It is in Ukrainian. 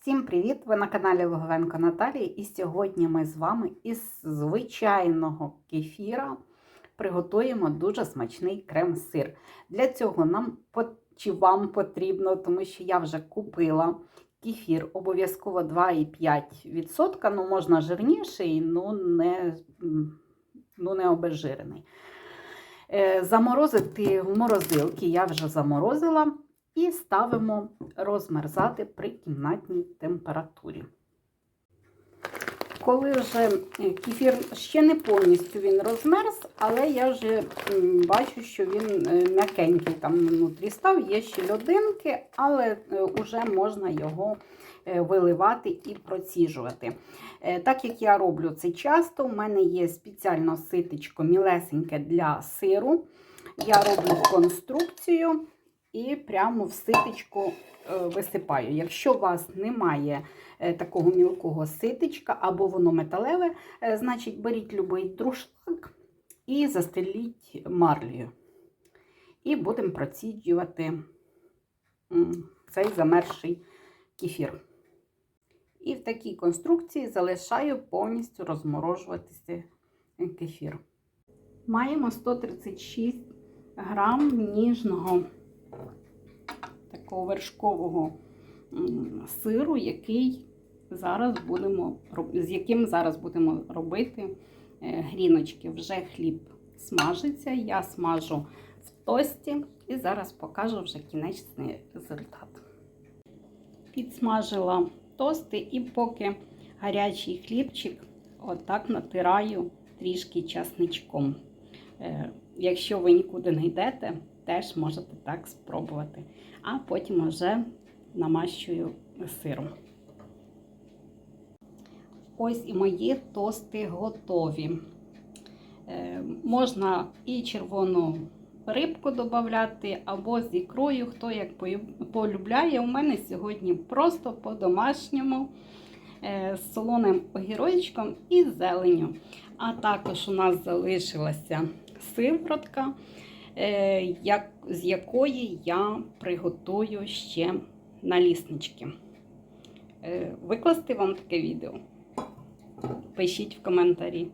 Всім привіт! Ви на каналі Логовенко Наталії, і сьогодні ми з вами із звичайного кефіра приготуємо дуже смачний крем-сир. Для цього нам чи вам потрібно, тому що я вже купила кефір, обов'язково 2,5%, ну можна жирніший, ну не, ну не обезжирений. Е, Заморозити в морозилки я вже заморозила. І ставимо розмерзати при кімнатній температурі. Коли вже е, кефір ще не повністю він розмерз, але я вже бачу, що він е, м'якенький там внутрі став, є ще льодинки, але вже можна його е, виливати і проціжувати. Е, Так як я роблю це часто, у мене є спеціально ситечко мілесеньке для сиру. Я роблю конструкцію і прямо в ситечку е, висипаю. Якщо у вас немає е, такого мілкого ситечка або воно металеве, е, значить беріть будь-який друшлак і застеліть марлею. І будемо проціджувати цей замерзший кефір. І в такій конструкції залишаю повністю розморожуватися кефір. Маємо 136 грам ніжного такого вершкового сиру, який зараз будемо, з яким зараз будемо робити е, гріночки. Вже хліб смажиться, я смажу в тості і зараз покажу вже кінечний результат. Підсмажила тости і поки гарячий хлібчик отак натираю трішки часничком. Е, Якщо ви нікуди не йдете, теж можете так спробувати. А потім вже намащую сиром. Ось і мої тости готові. Е, можна і червону рибку додати, або з ікрою, хто як полюбляє. У мене сьогодні просто по-домашньому е, з солоним огірочком і зеленю. А також у нас залишилася сиворотка, як, з якої я приготую ще наліснички. Е, Викласти вам таке відео? Пишіть в коментарі.